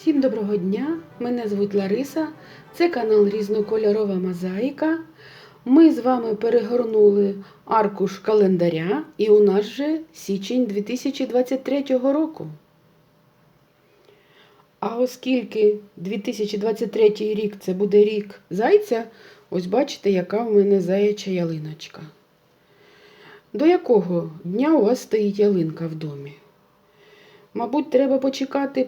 Всім доброго дня! Мене звуть Лариса. Це канал Різнокольорова Мозаїка. Ми з вами перегорнули аркуш календаря, і у нас вже січень 2023 року. А оскільки 2023 рік це буде рік зайця, ось бачите, яка в мене заяча ялиночка. До якого дня у вас стоїть ялинка в домі? Мабуть, треба почекати,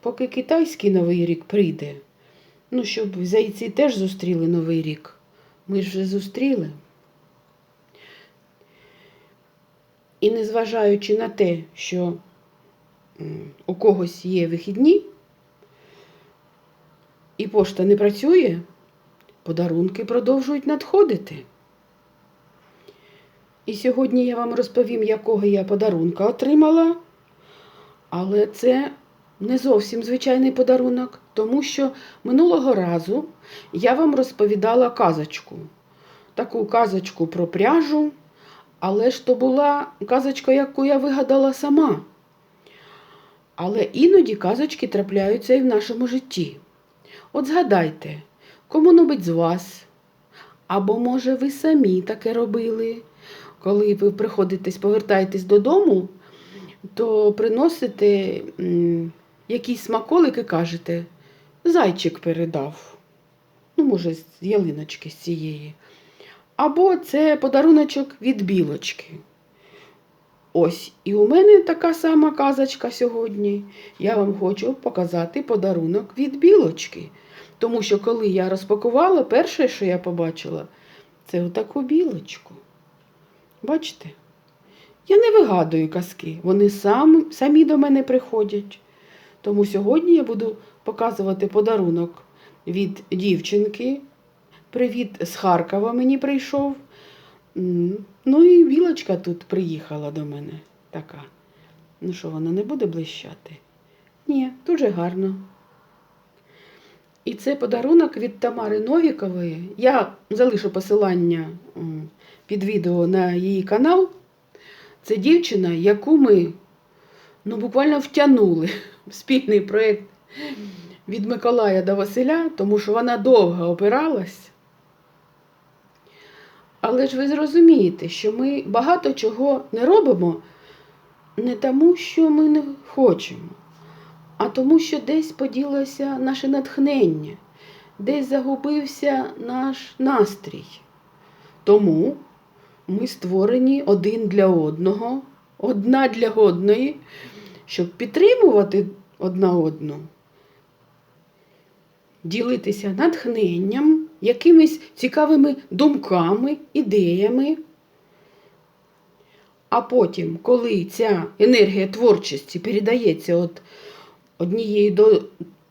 поки китайський новий рік прийде. Ну, щоб зайці теж зустріли новий рік. Ми ж вже зустріли. І незважаючи на те, що у когось є вихідні, і пошта не працює, подарунки продовжують надходити. І сьогодні я вам розповім, якого я подарунка отримала. Але це не зовсім звичайний подарунок, тому що минулого разу я вам розповідала казочку. Таку казочку про пряжу, але ж то була казочка, яку я вигадала сама. Але іноді казочки трапляються і в нашому житті. От згадайте, кому-небудь з вас, або, може, ви самі таке робили, коли ви приходитесь, повертаєтесь додому то приносите якісь смаколики, кажете, зайчик передав. Ну, може, з ялиночки з цієї. Або це подаруночок від білочки. Ось, і у мене така сама казочка сьогодні. Я вам хочу показати подарунок від білочки. Тому що коли я розпакувала, перше, що я побачила, це отаку білочку. Бачите? Я не вигадую казки, вони сам, самі до мене приходять. Тому сьогодні я буду показувати подарунок від дівчинки. Привіт з Харкова мені прийшов. Ну і білочка тут приїхала до мене така. Ну що, вона не буде блищати? Ні, дуже гарно. І це подарунок від Тамари Новікової. Я залишу посилання під відео на її канал. Це дівчина, яку ми ну, буквально втягнули в спільний проєкт від Миколая до Василя, тому що вона довго опиралась. Але ж ви зрозумієте, що ми багато чого не робимо не тому, що ми не хочемо, а тому, що десь поділося наше натхнення, десь загубився наш настрій. Тому ми створені один для одного, одна для одної, щоб підтримувати одна одну, ділитися натхненням, якимись цікавими думками, ідеями. А потім, коли ця енергія творчості передається від однієї до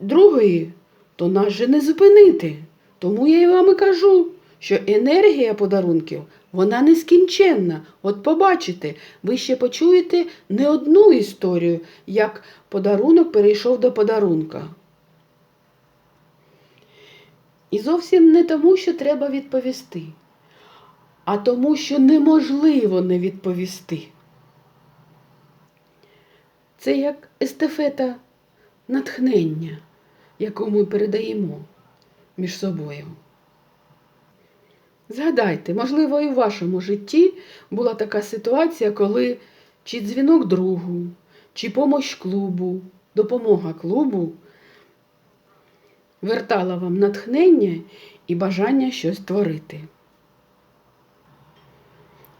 другої, то нас же не зупинити. Тому я і вам і кажу, що енергія подарунків вона нескінченна. От побачите, ви ще почуєте не одну історію, як подарунок перейшов до подарунка. І зовсім не тому, що треба відповісти, а тому, що неможливо не відповісти. Це як естафета натхнення, яку ми передаємо між собою. Згадайте, можливо, і в вашому житті була така ситуація, коли чи дзвінок другу, чи помощ клубу, допомога клубу вертала вам натхнення і бажання щось творити.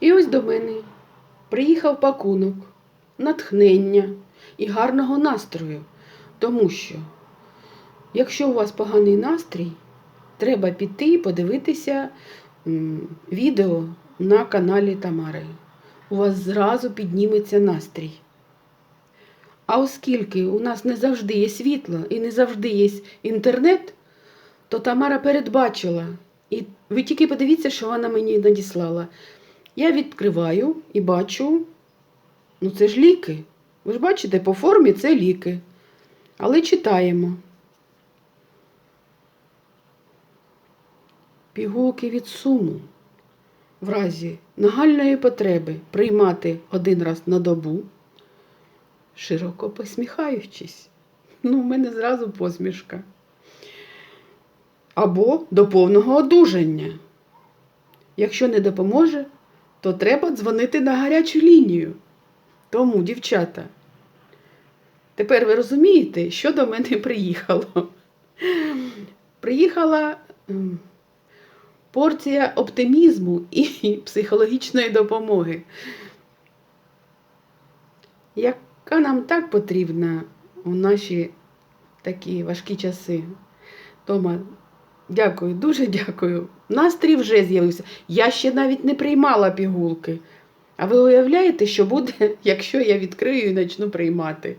І ось до мене приїхав пакунок, натхнення і гарного настрою, тому що, якщо у вас поганий настрій, треба піти і подивитися відео на каналі Тамари. У вас зразу підніметься настрій. А оскільки у нас не завжди є світло і не завжди є інтернет, то Тамара передбачила. І ви тільки подивіться, що вона мені надіслала. Я відкриваю і бачу, ну це ж ліки. Ви ж бачите, по формі це ліки. Але читаємо. Пігулки від суму. В разі нагальної потреби приймати один раз на добу, широко посміхаючись. Ну, в мене зразу посмішка. Або до повного одужання. Якщо не допоможе, то треба дзвонити на гарячу лінію. Тому, дівчата, тепер ви розумієте, що до мене приїхало. Приїхала порція оптимізму і психологічної допомоги, яка нам так потрібна у наші такі важкі часи. Тома, дякую, дуже дякую. Настрій вже з'явився. Я ще навіть не приймала пігулки. А ви уявляєте, що буде, якщо я відкрию і почну приймати?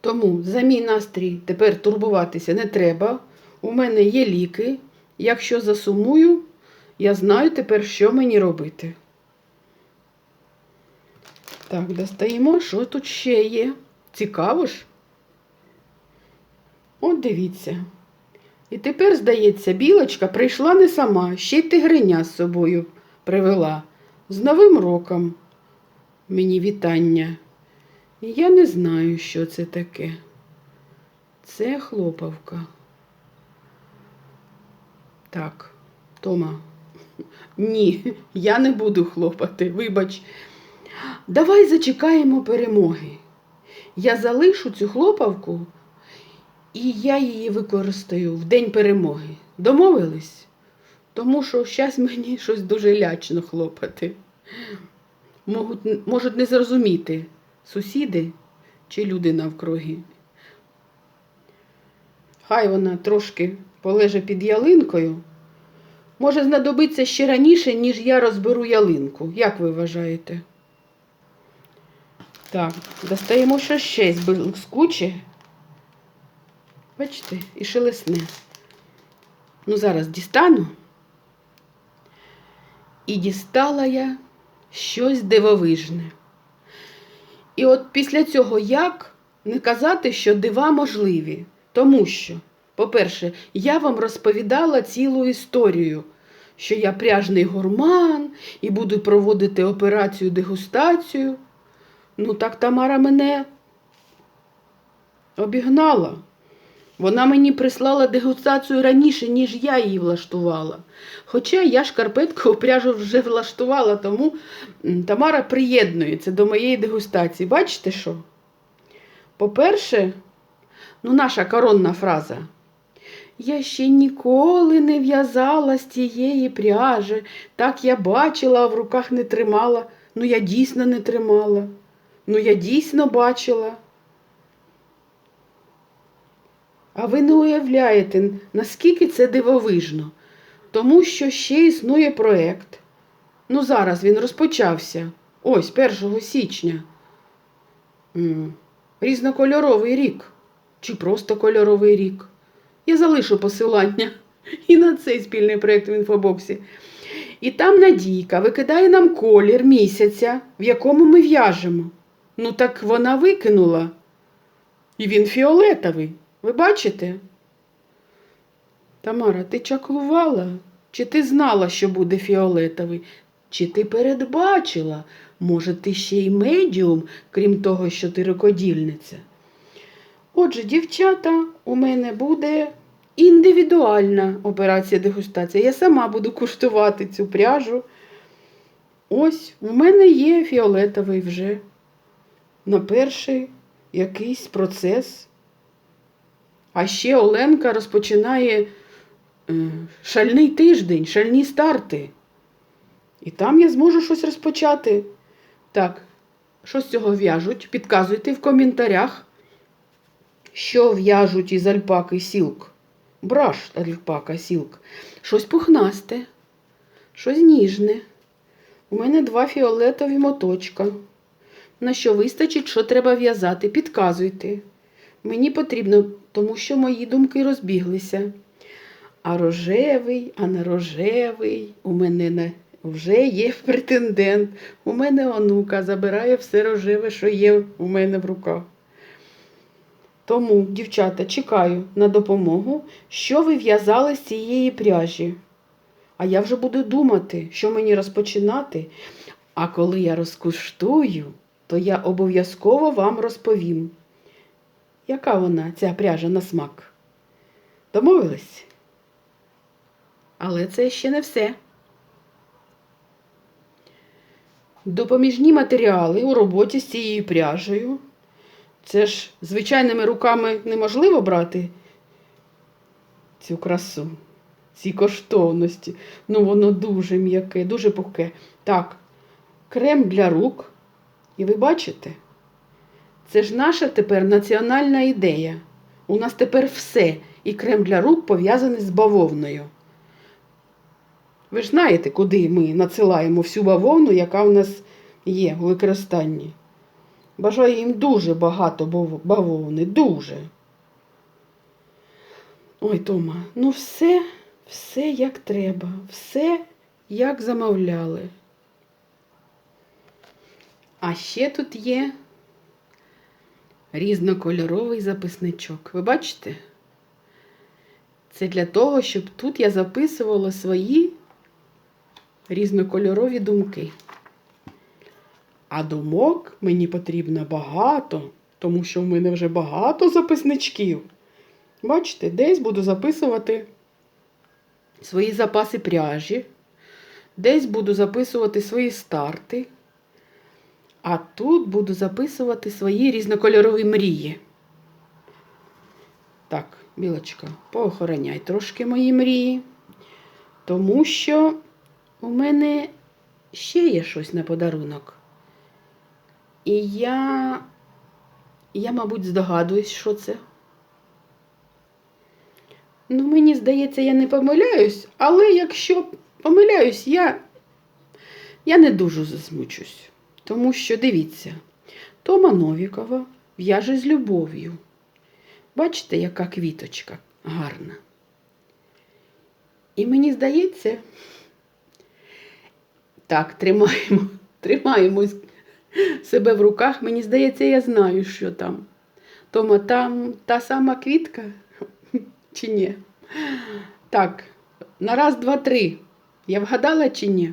Тому за мій настрій тепер турбуватися не треба. У мене є ліки. Якщо засумую, я знаю тепер, що мені робити. Так, достаємо, що тут ще є. Цікаво ж? От дивіться. І тепер, здається, білочка прийшла не сама, ще й тигриня з собою привела. З Новим роком. Мені вітання. Я не знаю, що це таке. Це хлопавка. Так, Тома. Ні, я не буду хлопати, вибач. Давай зачекаємо перемоги. Я залишу цю хлопавку, і я її використаю в день перемоги. Домовились? Тому що зараз мені щось дуже лячно хлопати. Можуть, можуть не зрозуміти сусіди чи люди навкруги. Хай вона трошки полеже під ялинкою. Може знадобиться ще раніше, ніж я розберу ялинку. Як ви вважаєте? Так, достаємо що ще з блискуче. Бачите, і шелесне. Ну, зараз дістану. І дістала я щось дивовижне. І от після цього як не казати, що дива можливі. Тому що, по-перше, я вам розповідала цілу історію, що я пряжний гурман і буду проводити операцію дегустацію. Ну, так Тамара мене обігнала. Вона мені прислала дегустацію раніше, ніж я її влаштувала. Хоча я шкарпетку пряжу вже влаштувала, тому Тамара приєднується до моєї дегустації. Бачите що? По-перше, ну, наша коронна фраза. Я ще ніколи не в'язала з тієї пряжі. Так я бачила, а в руках не тримала. Ну, я дійсно не тримала. Ну, я дійсно бачила. А ви не уявляєте, наскільки це дивовижно. Тому що ще існує проєкт. Ну, зараз він розпочався. Ось 1 січня. Різнокольоровий рік. Чи просто кольоровий рік. Я залишу посилання і на цей спільний проєкт в інфобоксі. І там Надійка викидає нам колір місяця, в якому ми в'яжемо. Ну так вона викинула. І він фіолетовий. Ви бачите? Тамара, ти чаклувала? Чи ти знала, що буде фіолетовий? Чи ти передбачила? Може, ти ще й медіум, крім того, що ти рукодільниця? Отже, дівчата, у мене буде індивідуальна операція дегустація. Я сама буду куштувати цю пряжу. Ось, у мене є фіолетовий вже на перший якийсь процес. А ще Оленка розпочинає е, шальний тиждень, шальні старти. І там я зможу щось розпочати. Так, що з цього в'яжуть? Підказуйте в коментарях, що в'яжуть із альпаки сілк. Браш альпака сілк. Щось пухнасте, щось ніжне. У мене два фіолетові моточка. На що вистачить, що треба в'язати, підказуйте. Мені потрібно, тому що мої думки розбіглися. А рожевий, а не рожевий. У мене не вже є претендент. У мене онука забирає все рожеве, що є у мене в руках. Тому, дівчата, чекаю на допомогу, що ви в'язали з цієї пряжі. А я вже буду думати, що мені розпочинати. А коли я розкуштую, то я обов'язково вам розповім. яка вона, ця пряжа на смак? Домовились? Але це ще не все. Допоміжні матеріали у роботі з цією пряжею. Це ж звичайними руками неможливо брати цю красу, ці коштовності. Ну, воно дуже м'яке, дуже пухке. Так, крем для рук. І ви бачите? Це ж наша тепер національна ідея. У нас тепер все. І крем для рук пов'язаний з бавовною. Ви ж знаєте, куди ми надсилаємо всю бавовну, яка у нас є у використанні. Бажаю їм дуже багато бавовни, дуже. Ой, Тома, ну все, все як треба, все як замовляли. А ще тут є різнокольоровий записничок. Ви бачите? Це для того, щоб тут я записувала свої різнокольорові думки. А думок мені потрібно багато, тому що в мене вже багато записничків. Бачите, десь буду записувати свої запаси пряжі, десь буду записувати свої старти, а тут буду записувати свої різнокольорові мрії. Так, білочка, поохороняй трошки мої мрії, тому що у мене ще є щось на подарунок. І я, я, мабуть, здогадуюсь, що це. Ну, мені здається, я не помиляюсь, але якщо помиляюсь, я, я не дуже засмучусь. Тому що, дивіться, Тома Новікова в'яже з любов'ю. Бачите, яка квіточка гарна. І мені здається, так, тримаємо, тримаємо себе в руках. Мені здається, я знаю, що там. Тома, там та сама квітка чи ні? Так, на раз, два, три. Я вгадала чи ні,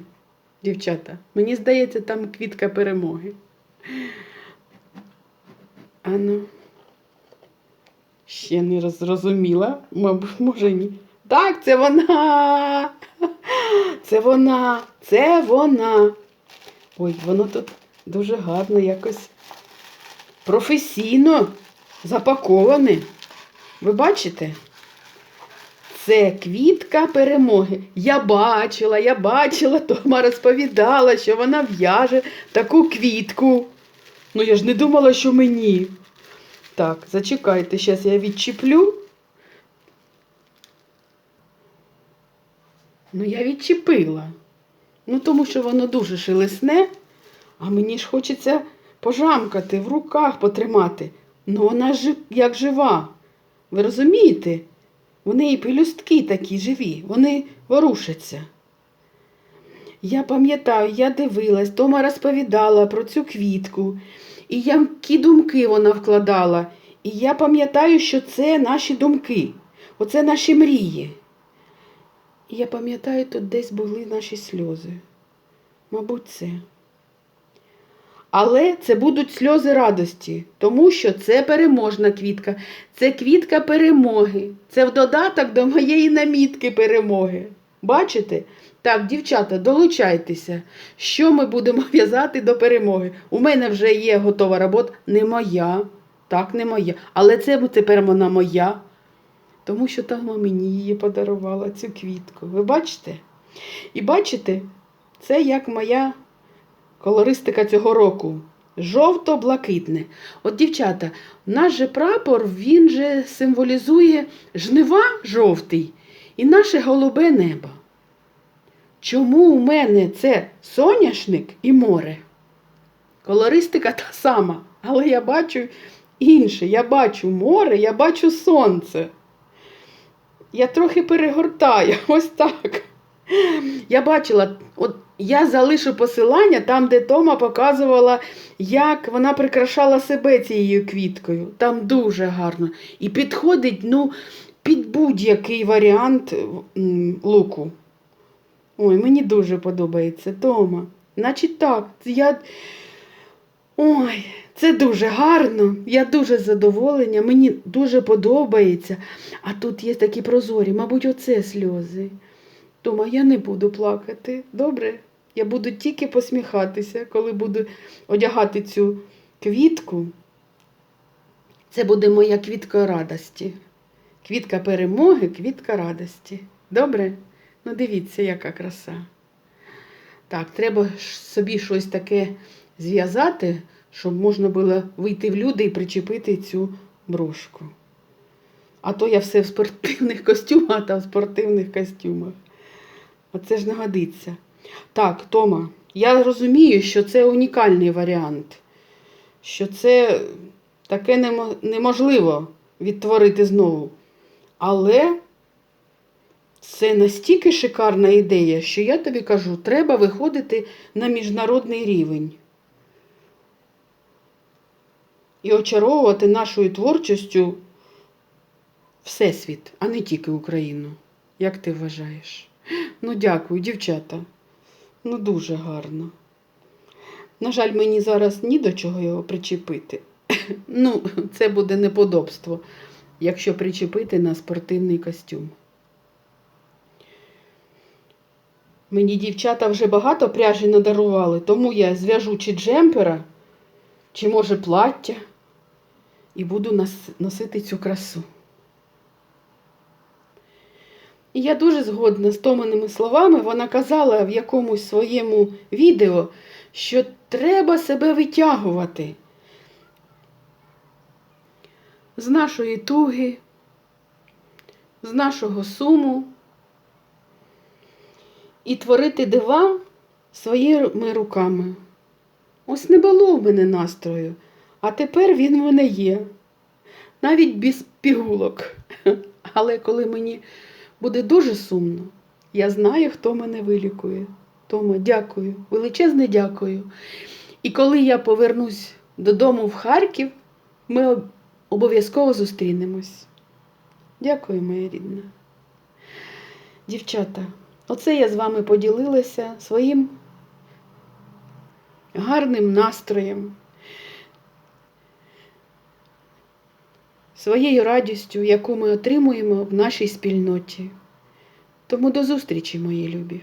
дівчата? Мені здається, там квітка перемоги. Ану. Ще не зрозуміла, може ні. Так, це вона. Це вона, це вона. Ой, воно тут дуже гарно якось професійно запаковане. Ви бачите? Це квітка перемоги. Я бачила, я бачила, Тома розповідала, що вона в'яже таку квітку. Ну, я ж не думала, що мені. Так, зачекайте, зараз я відчіплю. Ну, я відчепила. Ну, тому що воно дуже шелесне, а мені ж хочеться пожамкати, в руках потримати. Ну, вона ж як жива. Ви розумієте? В неї пелюстки такі живі, вони ворушаться. Я пам'ятаю, я дивилась, Тома розповідала про цю квітку, і які думки вона вкладала. І я пам'ятаю, що це наші думки, оце наші мрії. І я пам'ятаю, тут десь були наші сльози. Мабуть, це. Але це будуть сльози радості, тому що це переможна квітка, це квітка перемоги. Це в додаток до моєї намітки перемоги. Бачите? Так, дівчата, долучайтеся. Що ми будемо в'язати до перемоги? У мене вже є готова робота, не моя. Так, не моя. Але це тепер вона моя. Тому що Тома мені її подарувала, цю квітку. Ви бачите? І бачите, це як моя колористика цього року. Жовто-блакитне. От, дівчата, наш же прапор, він же символізує жнива жовтий і наше голубе небо. Чому у мене це соняшник і море? Колористика та сама, але я бачу інше. Я бачу море, я бачу сонце. Я трохи перегортаю, ось так. Я бачила, от я залишу посилання там, де Тома показувала, як вона прикрашала себе цією квіткою. Там дуже гарно. І підходить ну, під будь-який варіант луку. Ой, мені дуже подобається Тома. Значить так, я. Ой, Це дуже гарно, я дуже задоволена, мені дуже подобається. А тут є такі прозорі, мабуть, оце сльози. Тома, я не буду плакати. Добре? Я буду тільки посміхатися, коли буду одягати цю квітку. Це буде моя квітка радості. Квітка перемоги, квітка радості. Добре? Ну дивіться, яка краса. Так, треба собі щось таке зв'язати, щоб можна було вийти в люди і причепити цю брошку. А то я все в спортивних костюмах та в спортивних костюмах. Оце ж не годиться. Так, Тома, я розумію, що це унікальний варіант, що це таке неможливо відтворити знову. Але це настільки шикарна ідея, що я тобі кажу, треба виходити на міжнародний рівень. І очаровувати нашою творчістю Всесвіт, а не тільки Україну. Як ти вважаєш? Ну, дякую, дівчата. Ну, дуже гарно. На жаль, мені зараз ні до чого його причепити. Ну, це буде неподобство, якщо причепити на спортивний костюм. Мені дівчата вже багато пряжі надарували, тому я зв'яжу чи джемпера, чи може плаття, і буду носити цю красу. І я дуже згодна з Томаними словами. Вона казала в якомусь своєму відео, що треба себе витягувати з нашої туги, з нашого суму і творити дива своїми руками. Ось не було в мене настрою, а тепер він в мене є. Навіть без пігулок. Але коли мені буде дуже сумно, я знаю, хто мене вилікує. Тома, дякую, величезне дякую. І коли я повернусь додому в Харків, ми обов'язково зустрінемось. Дякую, моя рідна. Дівчата, оце я з вами поділилася своїм гарним настроєм, своєю радістю, яку ми отримуємо в нашій спільноті. Тому до зустрічі, мої любі!